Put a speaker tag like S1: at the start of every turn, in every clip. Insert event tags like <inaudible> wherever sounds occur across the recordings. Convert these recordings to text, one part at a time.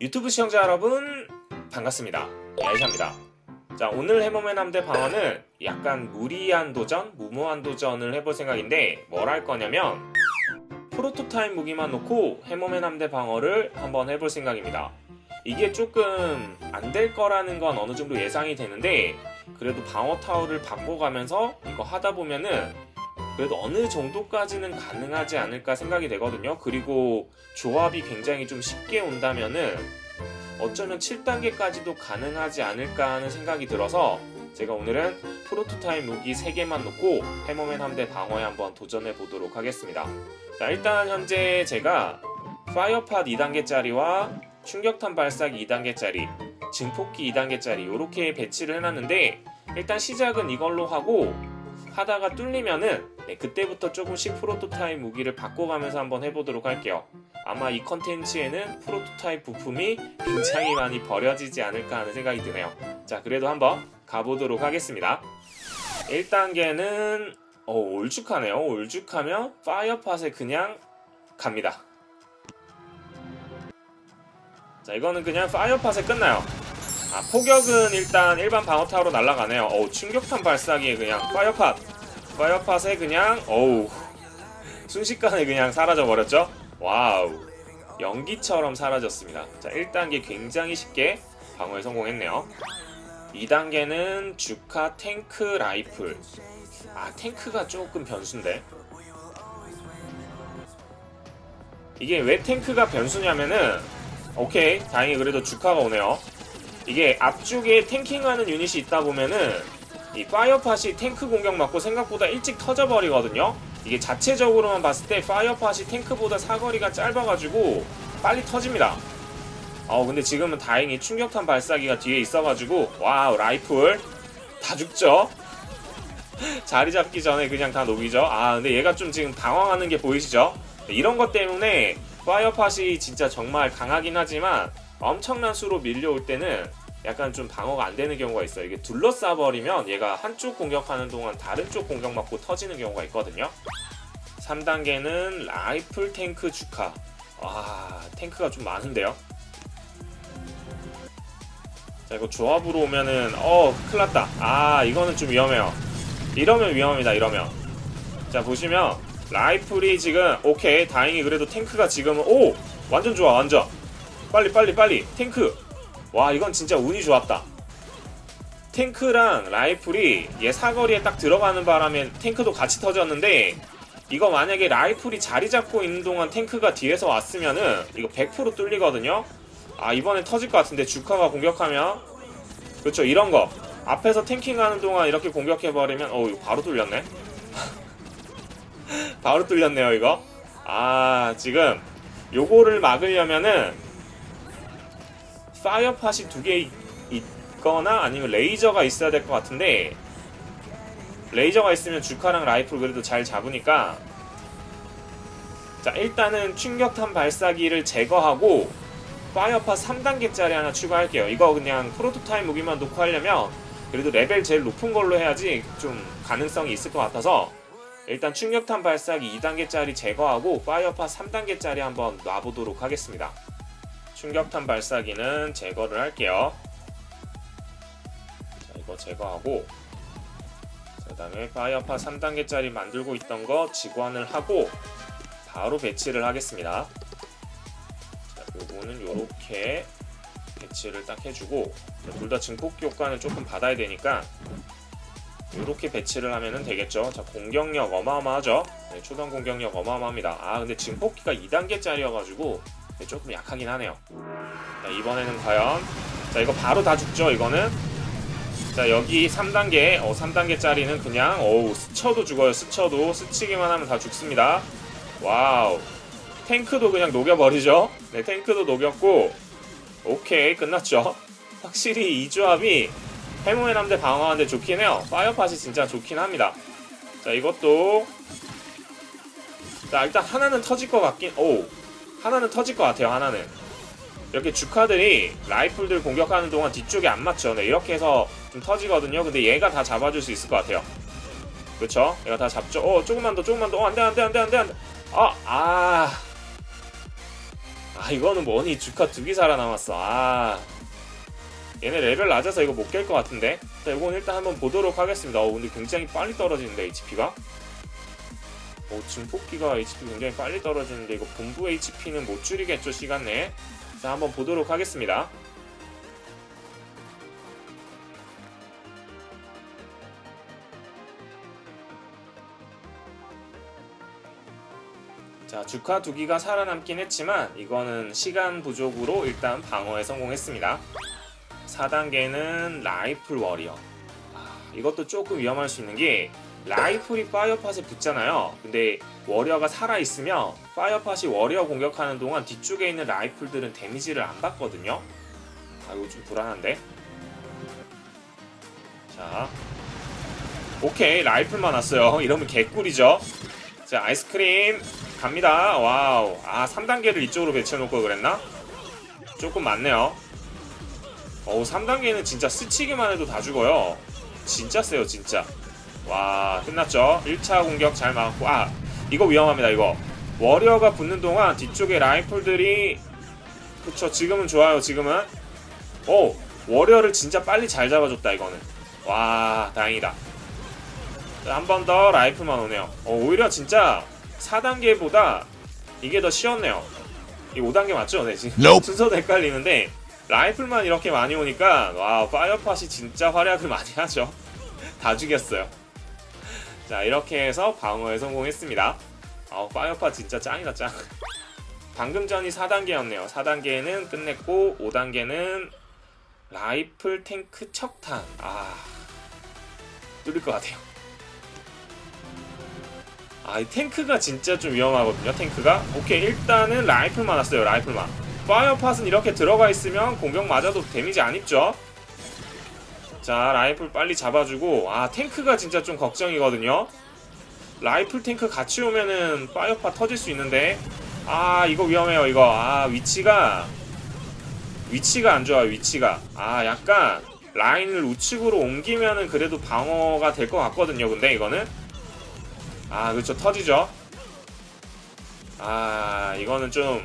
S1: 유튜브 시청자 여러분 반갑습니다. 야이샤입니다. 자 오늘 해머맨 함대 방어는 약간 무리한 도전, 무모한 도전을 해볼 생각인데 뭘 할 거냐면 프로토타입 무기만 놓고 해머맨 함대 방어를 한번 해볼 생각입니다. 이게 조금 안 될 거라는 건 어느 정도 예상이 되는데 그래도 방어 타워를 바꿔가면서 이거 하다 보면은 그래도 어느 정도까지는 가능하지 않을까 생각이 되거든요. 그리고 조합이 굉장히 좀 쉽게 온다면은 어쩌면 7단계까지도 가능하지 않을까 하는 생각이 들어서 제가 오늘은 프로토타입 무기 3개만 놓고 해머맨 함대 방어에 한번 도전해 보도록 하겠습니다. 자, 일단 현재 제가 파이어팟 2단계짜리와 충격탄 발사기 2단계짜리, 증폭기 2단계짜리 이렇게 배치를 해놨는데 일단 시작은 이걸로 하고 하다가 뚫리면은 네, 그때부터 조금씩 프로토타입 무기를 바꿔가면서 한번 해보도록 할게요. 아마 이 컨텐츠에는 프로토타입 부품이 굉장히 많이 버려지지 않을까 하는 생각이 드네요. 자, 그래도 한번 가보도록 하겠습니다. 1단계는 어, 올죽하네요. 올죽하면 파이어팟에 그냥 갑니다. 자, 이거는 그냥 파이어팟에 끝나요. 아, 포격은 일단 일반 방어타로 날아가네요. 어우, 충격탄 발사기에 그냥 파이어팟. 파이어팟에 그냥, 어우, 순식간에 그냥 사라져 버렸죠? 와우. 연기처럼 사라졌습니다. 자, 1단계 굉장히 쉽게 방어에 성공했네요. 2단계는 주카 탱크 라이플. 아, 탱크가 조금 변수인데. 이게 왜 탱크가 변수냐면은, 오케이, 다행히 그래도 주카가 오네요. 이게 앞쪽에 탱킹하는 유닛이 있다 보면은 이 파이어팟이 탱크 공격 맞고 생각보다 일찍 터져버리거든요. 이게 자체적으로만 봤을 때 파이어팟이 탱크보다 사거리가 짧아가지고 빨리 터집니다. 어 근데 지금은 다행히 충격탄 발사기가 뒤에 있어가지고 와우 라이플 다 죽죠. <laughs> 자리 잡기 전에 그냥 다 녹이죠. 아 근데 얘가 좀 지금 당황하는 게 보이시죠? 이런 것 때문에 파이어팟이 진짜 정말 강하긴 하지만 엄청난 수로 밀려올 때는 약간 좀 방어가 안 되는 경우가 있어요. 이게 둘러싸 버리면 얘가 한쪽 공격하는 동안 다른 쪽 공격 맞고 터지는 경우가 있거든요. 3단계는 라이플 탱크 주카. 와, 탱크가 좀 많은데요. 자, 이거 조합으로 오면은 어, 큰일 났다. 아, 이거는 좀 위험해요. 이러면 위험합니다. 이러면. 자, 보시면 라이플이 지금 오케이. 다행히 그래도 탱크가 지금은 오! 완전 좋아. 완전. 빨리 빨리 빨리 탱크 와 이건 진짜 운이 좋았다. 탱크랑 라이플이 얘 사거리에 딱 들어가는 바람에 탱크도 같이 터졌는데 이거 만약에 라이플이 자리 잡고 있는 동안 탱크가 뒤에서 왔으면은 이거 100% 뚫리거든요? 아 이번엔 터질 것 같은데 주카가 공격하면? 그렇죠 이런 거. 앞에서 탱킹하는 동안 이렇게 공격해버리면 어우 바로 뚫렸네. <laughs> 바로 뚫렸네요 이거. 아 지금 요거를 막으려면은 파이어팟이 두 개 있거나 아니면 레이저가 있어야 될 것 같은데 레이저가 있으면 주카랑 라이플 그래도 잘 잡으니까. 자 일단은 충격탄 발사기를 제거하고 파이어팟 3단계짜리 하나 추가할게요. 이거 그냥 프로토타입 무기만 놓고 하려면 그래도 레벨 제일 높은 걸로 해야지 좀 가능성이 있을 것 같아서 일단 충격탄 발사기 2단계짜리 제거하고 파이어팟 3단계짜리 한번 놔보도록 하겠습니다 충격탄 발사기는 제거를 할게요. 자, 이거 제거하고 그 다음에 파이어파 3단계짜리 만들고 있던 거 지관을 하고 바로 배치를 하겠습니다. 자, 요거는 요렇게 배치를 딱 해주고 둘 다 증폭기 효과는 조금 받아야 되니까 이렇게 배치를 하면 되겠죠. 자, 공격력 어마어마하죠. 네, 초당 공격력 어마어마합니다. 아, 근데 증폭기가 2단계짜리여가지고 네, 조금 약하긴 하네요. 자, 이번에는 과연 자 이거 바로 다 죽죠 이거는? 자 여기 3단계 어 3단계짜리는 그냥 어우 스쳐도 죽어요 스쳐도. 스치기만 하면 다 죽습니다. 와우. 탱크도 그냥 녹여버리죠? 네 탱크도 녹였고 오케이 끝났죠? <laughs> 확실히 이 조합이 해모의 남대 방어하는데 좋긴 해요. 파이어팟이 진짜 좋긴 합니다. 자 이것도. 자 일단 하나는 터질 것 같긴 오 하나는 터질 것 같아요 하나는. 이렇게 주카들이 라이플들 공격하는 동안 뒤쪽에 안 맞죠. 네, 이렇게 해서 좀 터지거든요. 근데 얘가 다 잡아줄 수 있을 것 같아요. 그쵸? 얘가 다 잡죠. 어 조금만 더 조금만 더 어 안 돼 안 돼 안 돼 안 돼 안돼. 아, 아. 아 아 이거는 뭐니? 주카 두 개 살아남았어. 아. 얘네 레벨 낮아서 이거 못 깰 것 같은데? 자 이건 일단 한번 보도록 하겠습니다. 어 근데 굉장히 빨리 떨어지는데 HP가 어 증폭기가 HP 굉장히 빨리 떨어지는데 이거 본부 HP는 못 줄이겠죠 시간 내에? 자 한번 보도록 하겠습니다. 자 주카 두기가 살아남긴 했지만 이거는 시간 부족으로 일단 방어에 성공했습니다. 4단계는 라이플 워리어. 아, 이것도 조금 위험할 수 있는 게 라이플이 파이어팟에 붙잖아요. 근데 워리어가 살아있으면 파이어팟이 워리어 공격하는 동안 뒤쪽에 있는 라이플들은 데미지를 안 받거든요. 아 이거 좀 불안한데? 자 오케이. 라이플만 왔어요. <laughs> 이러면 개꿀이죠. 자 아이스크림 갑니다. 와우. 아 3단계를 이쪽으로 배치해놓을 걸 그랬나? 조금 많네요. 어우 3단계는 진짜 스치기만 해도 다 죽어요. 진짜 세요 진짜 와 끝났죠? 1차 공격 잘 막았고 아 이거 위험합니다 이거. 워리어가 붙는 동안 뒤쪽에 라이플들이 그쵸 지금은 좋아요 지금은. 오 워리어를 진짜 빨리 잘 잡아줬다 이거는. 와 다행이다. 한 번 더 라이플만 오네요. 어, 오히려 진짜 4단계보다 이게 더 쉬웠네요. 이 5단계 맞죠? 네 지금
S2: Nope.
S1: 순서도 헷갈리는데 라이플만 이렇게 많이 오니까 와 파이어팟이 진짜 활약을 많이 하죠. <laughs> 다 죽였어요 자 이렇게 해서 방어에 성공했습니다 아 파이어팟 진짜 짱이다 짱 방금 전이 4단계였네요 4단계는 끝냈고 5단계는 라이플 탱크 척탄 아 뚫릴 것 같아요 아, 이 탱크가 진짜 좀 위험하거든요, 탱크가. 오케이, 일단은 라이플만 왔어요, 라이플만. 파이어팟은 이렇게 들어가 있으면 공격 맞아도 데미지 안 입죠? 자, 라이플 빨리 잡아주고, 아, 탱크가 진짜 좀 걱정이거든요? 라이플 탱크 같이 오면은 파이어팟 터질 수 있는데, 아, 이거 위험해요, 이거. 아, 위치가, 위치가 안 좋아요, 위치가. 아, 약간, 라인을 우측으로 옮기면은 그래도 방어가 될 것 같거든요, 근데 이거는. 아 그렇죠 터지죠 아 이거는 좀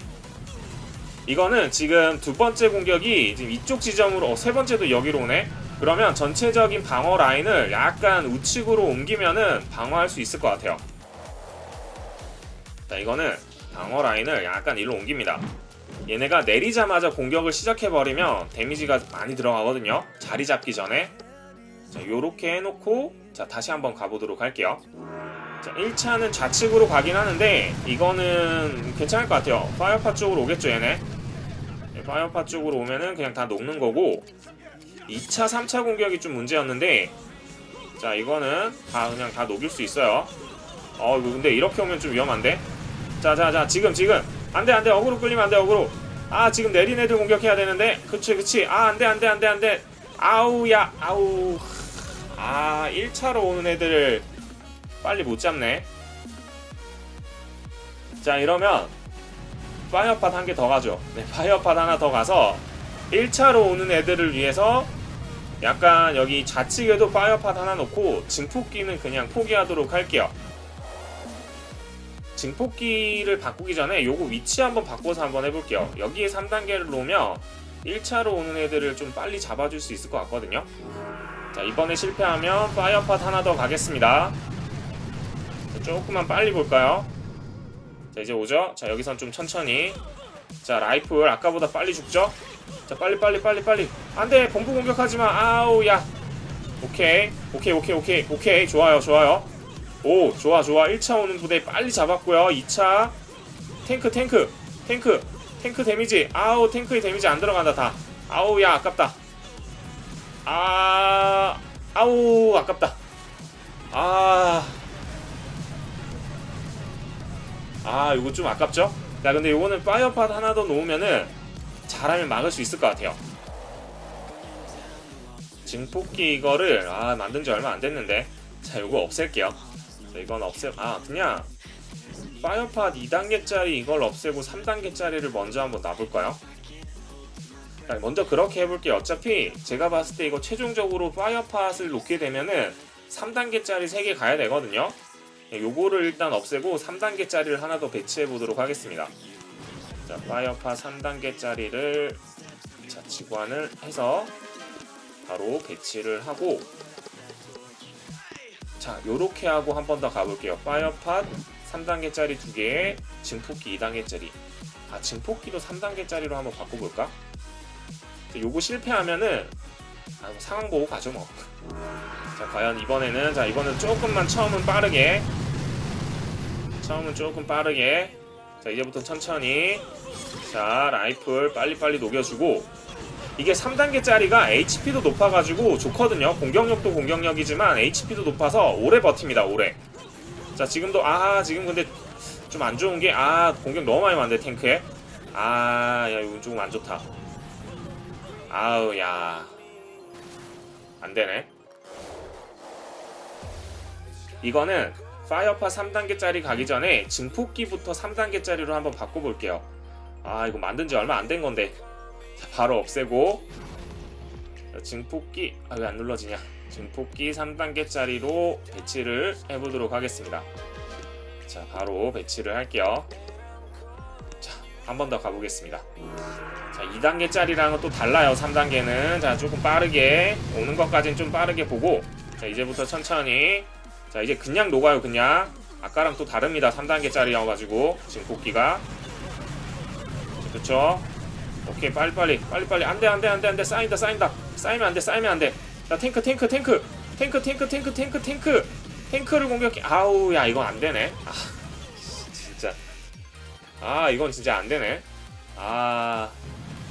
S1: 이거는 지금 두 번째 공격이 지금 이쪽 지점으로 어, 세 번째도 여기로 오네 그러면 전체적인 방어 라인을 약간 우측으로 옮기면은 방어할 수 있을 것 같아요. 자 이거는 방어 라인을 약간 일로 옮깁니다. 얘네가 내리자마자 공격을 시작해버리면 데미지가 많이 들어가거든요. 자리 잡기 전에. 자 요렇게 해놓고 자 다시 한번 가보도록 할게요. 자, 1차는 좌측으로 가긴 하는데 이거는 괜찮을 것 같아요. 파이어파 쪽으로 오겠죠 얘네. 네, 파이어파 쪽으로 오면은 그냥 다 녹는 거고 2차, 3차 공격이 좀 문제였는데 자 이거는 다 그냥 다 녹일 수 있어요. 어 이거 근데 이렇게 오면 좀 위험한데. 자자자 지금 지금 안돼 안돼 어그로 끌리면 안돼 어그로. 아 지금 내린 애들 공격해야 되는데 그치 그치 아 안돼 안돼 안돼 안돼 아우야 아우 아 1차로 오는 애들을 빨리 못 잡네. 자 이러면 파이어팟 한 개 더 가죠. 네, 파이어팟 하나 더 가서 1차로 오는 애들을 위해서 약간 여기 좌측에도 파이어팟 하나 놓고 증폭기는 그냥 포기하도록 할게요. 증폭기를 바꾸기 전에 요거 위치 한번 바꿔서 한번 해볼게요. 여기에 3단계를 놓으면 1차로 오는 애들을 좀 빨리 잡아줄 수 있을 것 같거든요. 자 이번에 실패하면 파이어팟 하나 더 가겠습니다. 자, 조금만 빨리 볼까요? 자 이제 오죠? 자 여기선 좀 천천히 자 라이플 아까보다 빨리 죽죠? 자 빨리 빨리 빨리 빨리. 안돼 본부 공격하지마. 아우 야. 오케이 오케이 오케이 오케이 오케이. 좋아요 좋아요. 오 좋아 좋아. 1차 오는 부대 빨리 잡았고요. 2차. 탱크 탱크 탱크. 탱크 데미지. 아우 탱크의 데미지 안 들어간다 다. 아우 야 아깝다. 아 아우 아깝다. 아. 아 이거 좀 아깝죠? 자 근데 이거는 파이어팟 하나 더 놓으면은 잘하면 막을 수 있을 것 같아요. 증폭기 이거를 아 만든 지 얼마 안 됐는데. 자 이거 없앨게요. 자 이건 없애 아 그냥 파이어팟 2단계짜리 이걸 없애고 3단계짜리를 먼저 한번 놔볼까요? 자, 먼저 그렇게 해볼게요. 어차피 제가 봤을 때 이거 최종적으로 파이어팟을 놓게 되면은 3단계짜리 3개 가야 되거든요. 네, 요거를 일단 없애고 3단계짜리를 하나 더 배치해 보도록 하겠습니다. 자 파이어파 3단계짜리를 자 지관을 해서 바로 배치를 하고 자 요렇게 하고 한 번 더 가볼게요 파이어팟 3단계짜리 두 개에 증폭기 2단계짜리 아 증폭기도 3단계짜리로 한번 바꿔볼까? 자, 요거 실패하면은 아, 뭐 상황 보고 가죠 뭐. 자 과연 이번에는 자 이번엔 조금만 처음은 빠르게 처음은 조금 빠르게. 자 이제부터 천천히. 자 라이플 빨리빨리 녹여주고. 이게 3단계짜리가 HP도 높아가지고 좋거든요. 공격력도 공격력이지만 HP도 높아서 오래 버팁니다 오래. 자 지금도 아 지금 근데 좀 안 좋은 게 아 공격 너무 많이 맞네 탱크에. 아야 이건 조금 안 좋다. 아우 야. 안되네. 이거는 파이어파 3단계짜리 가기 전에 증폭기부터 3단계짜리로 한번 바꿔볼게요. 아 이거 만든 지 얼마 안 된 건데. 자, 바로 없애고. 자, 증폭기. 아 왜 안 눌러지냐? 증폭기 3단계짜리로 배치를 해보도록 하겠습니다. 자 바로 배치를 할게요. 자한 번 더 가보겠습니다. 자 2단계짜리랑은 또 달라요 3단계는. 자 조금 빠르게 오는 것까지는 좀 빠르게 보고. 자 이제부터 천천히 자 이제 그냥 녹아요 그냥. 아까랑 또 다릅니다. 3단계짜리여가지고. 증폭기가. 그쵸? 오케이 빨리빨리 빨리빨리. 안돼 안돼 안돼 안돼. 쌓인다 쌓인다. 쌓이면 안돼 쌓이면 안돼. 자 탱크 탱크 탱크. 탱크 탱크 탱크 탱크 탱크. 탱크를 공격해. 아우 야 이건 안되네. 아 진짜. 아 이건 진짜 안되네. 아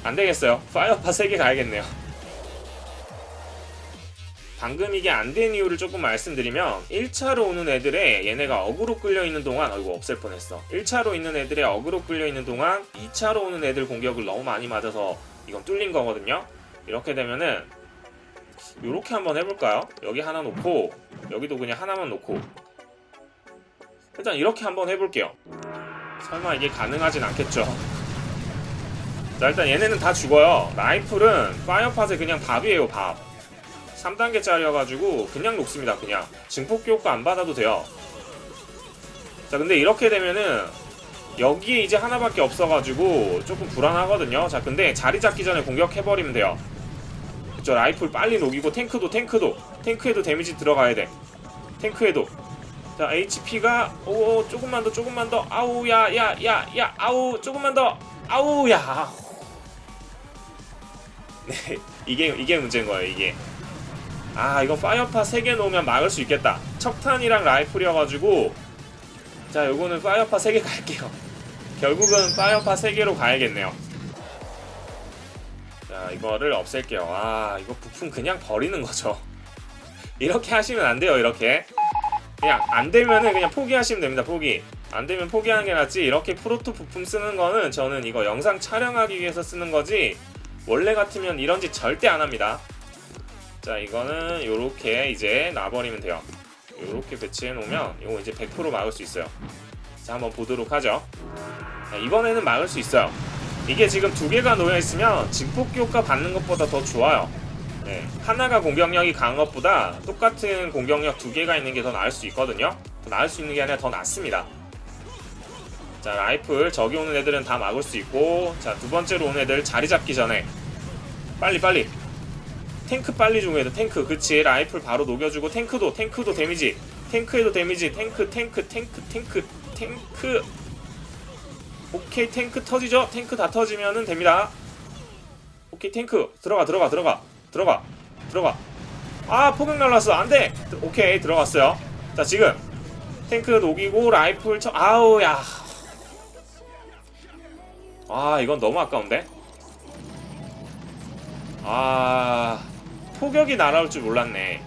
S1: 안되겠어요. 파이어파 3개 가야겠네요 방금 이게 안 된 이유를 조금 말씀드리면 1차로 오는 애들에 얘네가 어그로 끌려 있는 동안 어 이거 없앨 뻔했어. 1차로 있는 애들에 어그로 끌려 있는 동안 2차로 오는 애들 공격을 너무 많이 맞아서 이건 뚫린 거거든요. 이렇게 되면은 요렇게 한번 해볼까요? 여기 하나 놓고 여기도 그냥 하나만 놓고. 일단 이렇게 한번 해볼게요. 설마 이게 가능하진 않겠죠? 자 일단 얘네는 다 죽어요. 라이플은 파이어팟의 그냥 밥이에요 밥 3단계짜리여가지고 그냥 녹습니다 그냥. 증폭기 효과 안 받아도 돼요. 자 근데 이렇게 되면은 여기에 이제 하나밖에 없어가지고 조금 불안하거든요. 자 근데 자리 잡기 전에 공격해버리면 돼요. 그쵸 라이플 빨리 녹이고 탱크도 탱크도. 탱크에도 데미지 들어가야 돼. 탱크에도. 자 HP가 오 조금만 더 조금만 더. 아우 야 야 야 야 아우 조금만 더. 아우 야. <laughs> 네, 이게 이게 문제인 거예요 이게 아 이거 파이어파 3개 놓으면 막을 수 있겠다. 척탄이랑 라이플이어가지고. 자 요거는 파이어파 3개 갈게요. 결국은 파이어파 3개로 가야겠네요. 자 이거를 없앨게요. 아 이거 부품 그냥 버리는 거죠. 이렇게 하시면 안 돼요 이렇게. 그냥 안 되면은 그냥 포기하시면 됩니다 포기. 안 되면 포기하는 게 낫지. 이렇게 프로토 부품 쓰는 거는 저는 이거 영상 촬영하기 위해서 쓰는 거지. 원래 같으면 이런 짓 절대 안 합니다 자 이거는 요렇게 이제 놔버리면 돼요. 요렇게 배치해 놓으면 이거 이제 100% 막을 수 있어요. 자 한번 보도록 하죠. 자, 이번에는 막을 수 있어요. 이게 지금 두 개가 놓여 있으면 증폭기 효과 받는 것보다 더 좋아요. 네, 하나가 공격력이 강한 것보다 똑같은 공격력 두 개가 있는 게 더 나을 수 있거든요. 더 나을 수 있는 게 아니라 더 낫습니다. 자 라이플 저기 오는 애들은 다 막을 수 있고 자 두 번째로 오는 애들 자리 잡기 전에 빨리 빨리 탱크 빨리 중요해도 탱크. 그치. 라이플 바로 녹여주고 탱크도 탱크도 데미지. 탱크에도 데미지. 탱크 탱크 탱크 탱크 탱크. 오케이. 탱크 터지죠? 탱크 다 터지면은 됩니다. 오케이. 탱크. 들어가 들어가 들어가. 들어가. 들어가. 아 포격 날랐어 안돼. 오케이. 들어갔어요. 자 지금. 탱크 녹이고 라이플 쳐. 아우 야. 아 이건 너무 아까운데? 아 폭격이 날아올 줄 몰랐네.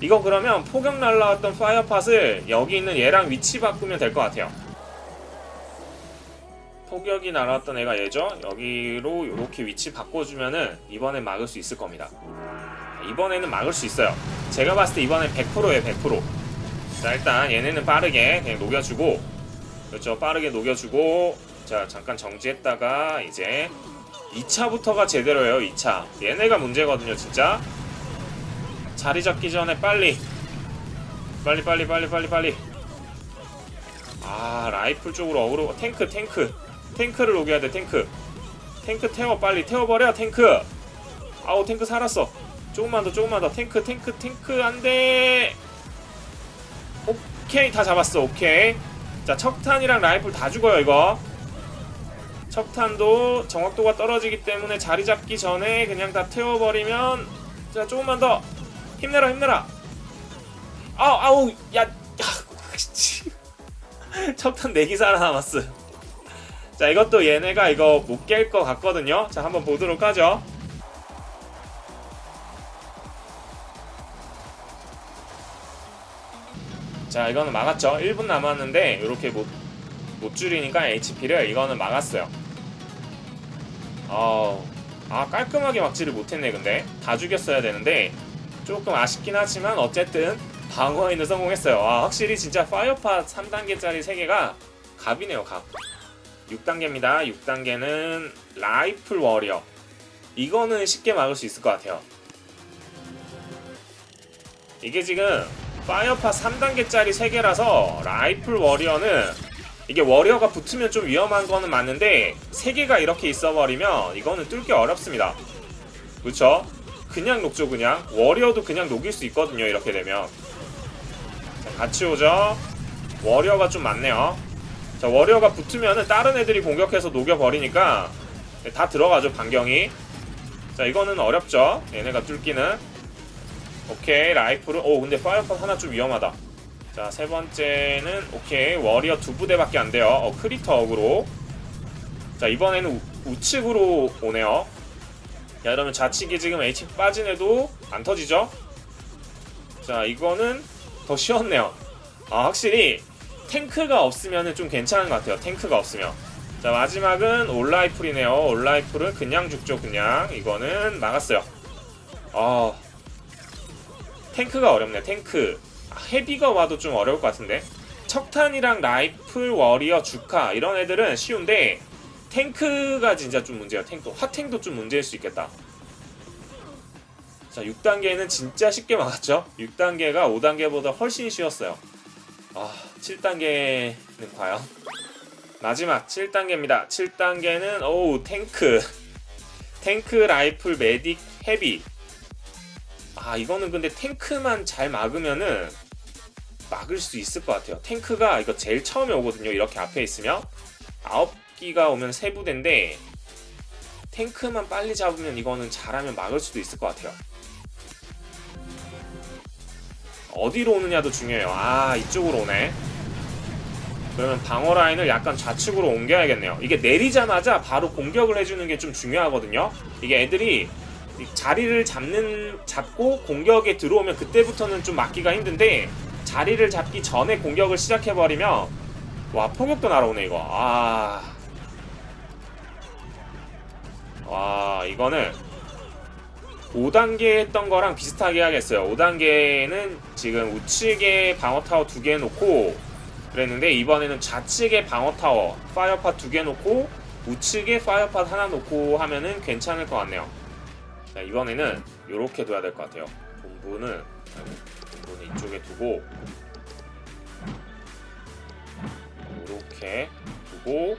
S1: 이거 그러면 폭격 날라왔던 파이어팟을 여기 있는 얘랑 위치 바꾸면 될 것 같아요. 폭격이 날아왔던 애가 얘죠? 여기로 이렇게 위치 바꿔주면은 이번엔 막을 수 있을 겁니다. 이번에는 막을 수 있어요. 제가 봤을 때 이번엔 100%에요 100%자 일단 얘네는 빠르게 그냥 녹여주고 그렇죠. 빠르게 녹여주고 자 잠깐 정지했다가 이제 2차부터가 제대로예요 2차. 얘네가 문제거든요 진짜. 자리 잡기 전에 빨리. 빨리 빨리 빨리 빨리 빨리. 아 라이플 쪽으로 어그로 탱크 탱크. 탱크를 녹여야 돼 탱크. 탱크 태워 빨리 태워버려 탱크. 아우 탱크 살았어. 조금만 더 조금만 더. 탱크 탱크 탱크 안돼. 오케이 다 잡았어 오케이. 자 척탄이랑 라이플 다 죽어요 이거 척탄도 정확도가 떨어지기 때문에 자리 잡기 전에 그냥 다 태워버리면 자 조금만 더. 힘내라 힘내라. 아우 아우 야, 야 <laughs> 씨. 척탄 4기 살아남았어요. 자 이것도 얘네가 이거 못 깰 것 같거든요. 자 한번 보도록 하죠. 자 이거는 막았죠. 1분 남았는데 이렇게 못, 못 줄이니까 HP를 이거는 막았어요 어, 아 깔끔하게 막지를 못했네 근데. 다 죽였어야 되는데 조금 아쉽긴 하지만 어쨌든 방어에는 성공했어요. 아 확실히 진짜 파이어팟 3단계짜리 3개가 갑이네요 갑. 6단계입니다. 6단계는 라이플 워리어. 이거는 쉽게 막을 수 있을 것 같아요. 이게 지금 파이어팟 3단계짜리 3개라서 라이플 워리어는 이게 워리어가 붙으면 좀 위험한 거는 맞는데 3개가 이렇게 있어버리면 이거는 뚫기 어렵습니다. 그쵸? 그냥 녹죠 그냥. 워리어도 그냥 녹일 수 있거든요 이렇게 되면. 자, 같이 오죠? 워리어가 좀 많네요. 자 워리어가 붙으면은 다른 애들이 공격해서 녹여버리니까 네, 다 들어가죠 반경이. 자 이거는 어렵죠? 얘네가 뚫기는. 오케이 라이프를 오 근데 파이어팟 하나 좀 위험하다 자 세 번째는 오케이 워리어 두 부대밖에 안 돼요. 어 크리터 어그로. 자 이번에는 우, 우측으로 오네요. 자 이러면 좌측이 지금 H 빠진 애도 안 터지죠? 자 이거는 더 쉬웠네요. 아 확실히 탱크가 없으면 좀 괜찮은 것 같아요. 탱크가 없으면. 자 마지막은 올라이플이네요. 올라이플은 그냥 죽죠 그냥. 이거는 막았어요. 아 탱크가 어렵네 탱크. 아, 헤비가 와도 좀 어려울 것 같은데? 척탄이랑 라이플 워리어 주카 이런 애들은 쉬운데 탱크가 진짜 좀 문제야. 탱크 화탱도 좀 문제일 수 있겠다. 자 6단계는 진짜 쉽게 막았죠? 6단계가 5단계보다 훨씬 쉬웠어요. 아 7단계는 과연? 마지막 7단계입니다. 7단계는 오우 탱크. 탱크 라이플 메딕 헤비. 아 이거는 근데 탱크만 잘 막으면은 막을 수 있을 것 같아요. 탱크가 이거 제일 처음에 오거든요. 이렇게 앞에 있으면. 9기가 오면 세 부대인데 탱크만 빨리 잡으면 이거는 잘하면 막을 수도 있을 것 같아요. 어디로 오느냐도 중요해요. 아 이쪽으로 오네. 그러면 방어 라인을 약간 좌측으로 옮겨야겠네요. 이게 내리자마자 바로 공격을 해주는 게 좀 중요하거든요. 이게 애들이 이 자리를 잡는 잡고 공격에 들어오면 그때부터는 좀 막기가 힘든데 자리를 잡기 전에 공격을 시작해 버리면 와 포격도 날아오네 이거. 아. 와 이거는 5단계 했던 거랑 비슷하게 하겠어요. 5단계는 지금 우측에 방어 타워 두 개 놓고 그랬는데 이번에는 좌측에 방어 타워 파이어팟 두 개 놓고 우측에 파이어팟 하나 놓고 하면은 괜찮을 것 같네요. 자 이번에는 이렇게 둬야 될 것 같아요. 본부는 이쪽에 두고 이렇게 두고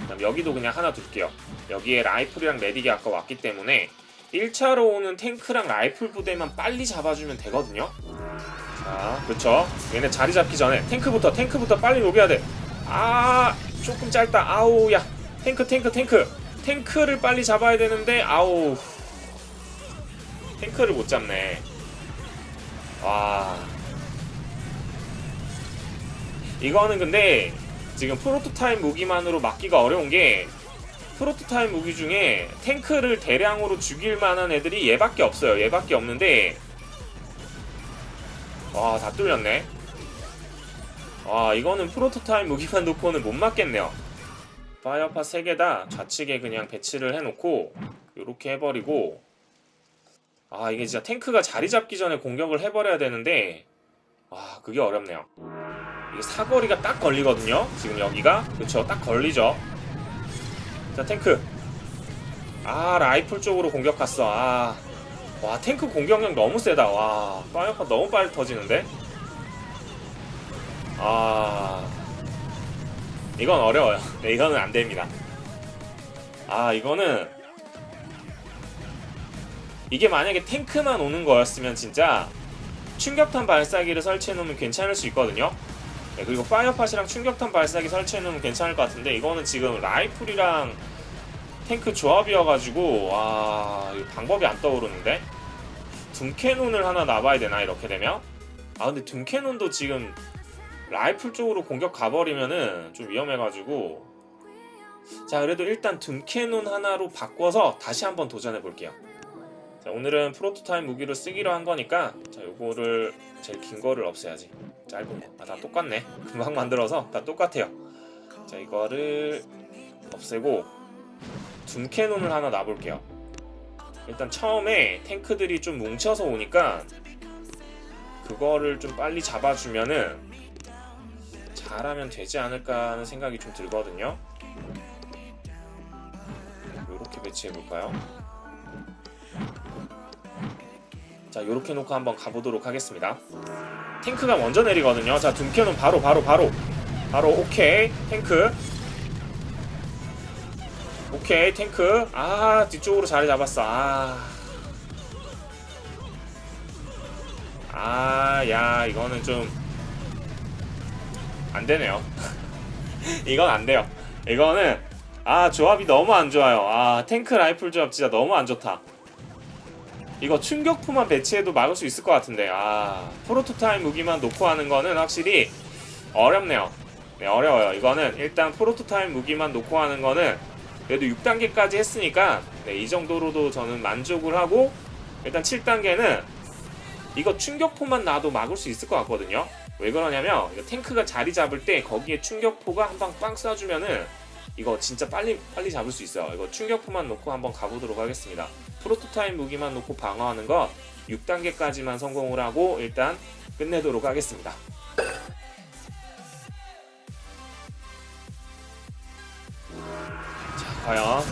S1: 그다음 여기도 그냥 하나 둘게요. 여기에 라이플이랑 메딕이 아까 왔기 때문에 1차로 오는 탱크랑 라이플 부대만 빨리 잡아주면 되거든요. 자 그쵸? 얘네 자리 잡기 전에 탱크부터 탱크부터 빨리 녹여야 돼 아 조금 짧다. 아우 야. 탱크 탱크 탱크. 탱크를 빨리 잡아야 되는데 아우. 탱크를 못 잡네. 와. 이거는 근데 지금 프로토타입 무기만으로 막기가 어려운 게 프로토타입 무기 중에 탱크를 대량으로 죽일 만한 애들이 얘밖에 없어요. 얘밖에 없는데 와, 다 뚫렸네. 와, 이거는 프로토타입 무기만 놓고는 못 맞겠네요. 파이어파 3개 다 좌측에 그냥 배치를 해놓고 이렇게 해버리고 아 이게 진짜 탱크가 자리 잡기 전에 공격을 해버려야 되는데 와 그게 어렵네요. 이게 사거리가 딱 걸리거든요? 지금 여기가? 그쵸 딱 걸리죠. 자 탱크. 아 라이플 쪽으로 공격 갔어. 아 와 탱크 공격력 너무 세다. 와 파이어파 너무 빨리 터지는데? 아 이건 어려워요. <laughs> 네, 이거는 안 됩니다. 아, 이거는 이게 만약에 탱크만 오는 거였으면 진짜 충격탄 발사기를 설치해 놓으면 괜찮을 수 있거든요. 네, 그리고 파이어팟이랑 충격탄 발사기 설치해 놓으면 괜찮을 것 같은데 이거는 지금 라이플이랑 탱크 조합이어가지고 와 방법이 안 떠오르는데? 둠캐논을 하나 놔봐야 되나 이렇게 되면? 아 근데 둠캐논도 지금 라이플 쪽으로 공격 가버리면은 좀 위험해가지고. 자 그래도 일단 둠캐논 하나로 바꿔서 다시 한번 도전해 볼게요 자 오늘은 프로토타입 무기를 쓰기로 한 거니까 자 요거를 제일 긴 거를 없애야지. 짧은 거 아 다 똑같네. <laughs> 금방 만들어서 다 똑같아요. 자 이거를 없애고 둠캐논을 하나 놔볼게요. 일단 처음에 탱크들이 좀 뭉쳐서 오니까 그거를 좀 빨리 잡아주면은 잘하면 되지 않을까 하는 생각이 좀 들거든요. 요렇게 배치해볼까요? 자 요렇게 놓고 한번 가보도록 하겠습니다 탱크가 먼저 내리거든요 자 둠캐논 바로 바로 바로 바로 오케이 탱크 오케이 탱크 아 뒤쪽으로 자리 잡았어 아. 아, 야, 이거는 좀 안 되네요. <laughs> 이건 안 돼요. 이거는 아, 조합이 너무 안 좋아요. 아, 탱크 라이플 조합 진짜 너무 안 좋다. 이거 충격포만 배치해도 막을 수 있을 것 같은데. 아, 프로토타입 무기만 놓고 하는 거는 확실히 어렵네요. 네, 어려워요. 이거는 일단 프로토타입 무기만 놓고 하는 거는 그래도 6단계까지 했으니까 네, 이 정도로도 저는 만족을 하고 일단 7단계는 이거 충격포만 놔도 막을 수 있을 것 같거든요. 왜 그러냐면 탱크가 자리 잡을 때 거기에 충격포가 한 방 빵 쏴주면은 이거 진짜 빨리 빨리 잡을 수 있어요. 이거 충격포만 놓고 한번 가보도록 하겠습니다. 프로토타입 무기만 놓고 방어하는 거 6단계까지만 성공을 하고 일단 끝내도록 하겠습니다. 자, 과연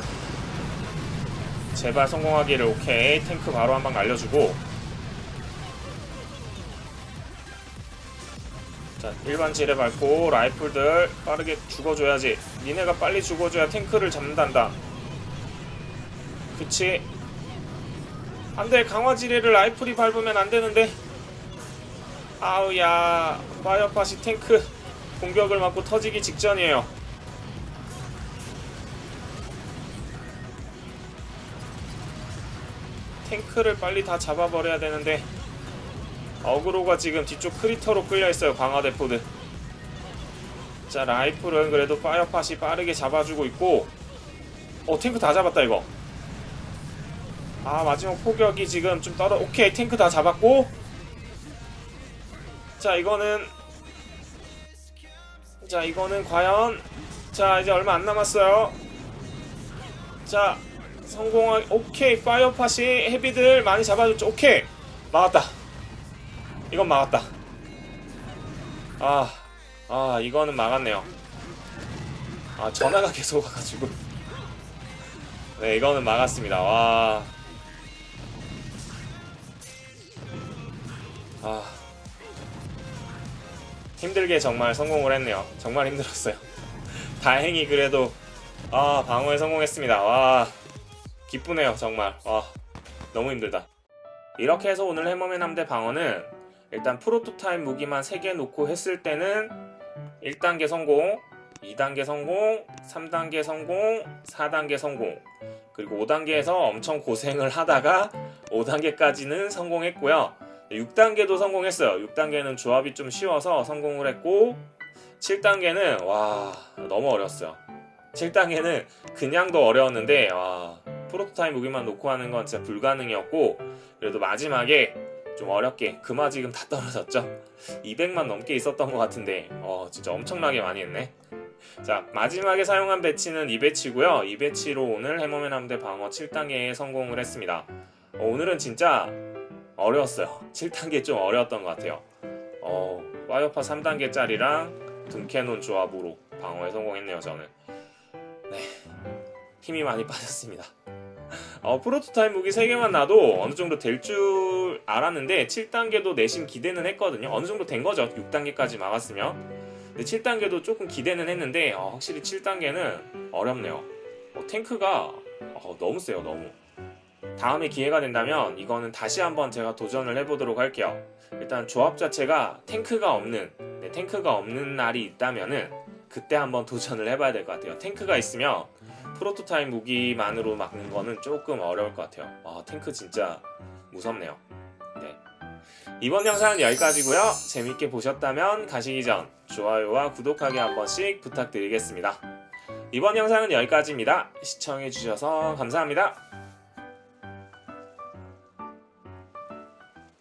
S1: 제발 성공하기를 오케이. 탱크 바로 한 방 날려주고. 자 일반 지뢰 밟고 라이플들 빠르게 죽어줘야지. 니네가 빨리 죽어줘야 탱크를 잡는단다. 그치 안돼 강화 지뢰를 라이플이 밟으면 안되는데. 아우야 파이어팟이 탱크 공격을 맞고 터지기 직전이에요. 탱크를 빨리 다 잡아버려야 되는데 어그로가 지금 뒤쪽 크리터로 끌려있어요 강화대포드. 자 라이플은 그래도 파이어팟이 빠르게 잡아주고 있고. 어 탱크 다 잡았다 이거 아 마지막 포격이 지금 좀 떨어 오케이 탱크 다 잡았고 자 이거는 자 이거는 과연 자 이제 얼마 안 남았어요 자 성공하 오케이 파이어팟이 헤비들 많이 잡아줬죠 오케이 막았다 이건 막았다. 아, 아, 이거는 막았네요. 아, 전화가 <laughs> 계속 와가지고. 네, 이거는 막았습니다. 와. 아. 힘들게 정말 성공을 했네요. 정말 힘들었어요. <laughs> 다행히 그래도, 아, 방어에 성공했습니다. 와. 기쁘네요, 정말. 와. 너무 힘들다. 이렇게 해서 오늘 해머맨 함대 방어는 일단 프로토타입 무기만 3개 놓고 했을 때는 1단계 성공, 2단계 성공, 3단계 성공, 4단계 성공, 그리고 5단계에서 엄청 고생을 하다가 5단계까지는 성공했고요. 6단계도 성공했어요. 6단계는 조합이 좀 쉬워서 성공을 했고 7단계는 와 너무 어려웠어요. 7단계는 그냥도 어려웠는데 와 프로토타입 무기만 놓고 하는 건 진짜 불가능이었고 그래도 마지막에 좀 어렵게 금화 지금 다 떨어졌죠 200만 넘게 있었던 것 같은데 어 진짜 엄청나게 많이 했네 자 마지막에 사용한 배치는 이 배치고요 이 배치로 오늘 해머맨 함대 방어 7단계에 성공을 했습니다 어, 오늘은 진짜 어려웠어요 7단계 좀 어려웠던 것 같아요 어 파이어파 3단계짜리랑 둠캐논 조합으로 방어에 성공했네요 저는 네 힘이 많이 빠졌습니다 어, 프로토타입 무기 3개만 놔도 어느 정도 될 줄 알았는데 7단계도 내심 기대는 했거든요. 어느 정도 된 거죠. 6단계까지 막았으면. 근데 7단계도 조금 기대는 했는데 어, 확실히 7단계는 어렵네요. 어, 탱크가 어, 너무 세요, 너무. 다음에 기회가 된다면 이거는 다시 한번 제가 도전을 해보도록 할게요. 일단 조합 자체가 탱크가 없는, 네, 탱크가 없는 날이 있다면은 그때 한번 도전을 해봐야 될 것 같아요. 탱크가 있으면 프로토타입 무기만으로 막는 거는 조금 어려울 것 같아요. 아, 탱크 진짜 무섭네요. 네. 이번 영상은 여기까지고요. 재밌게 보셨다면 가시기 전 좋아요와 구독하기 한 번씩 부탁드리겠습니다. 이번 영상은 여기까지입니다. 시청해주셔서 감사합니다.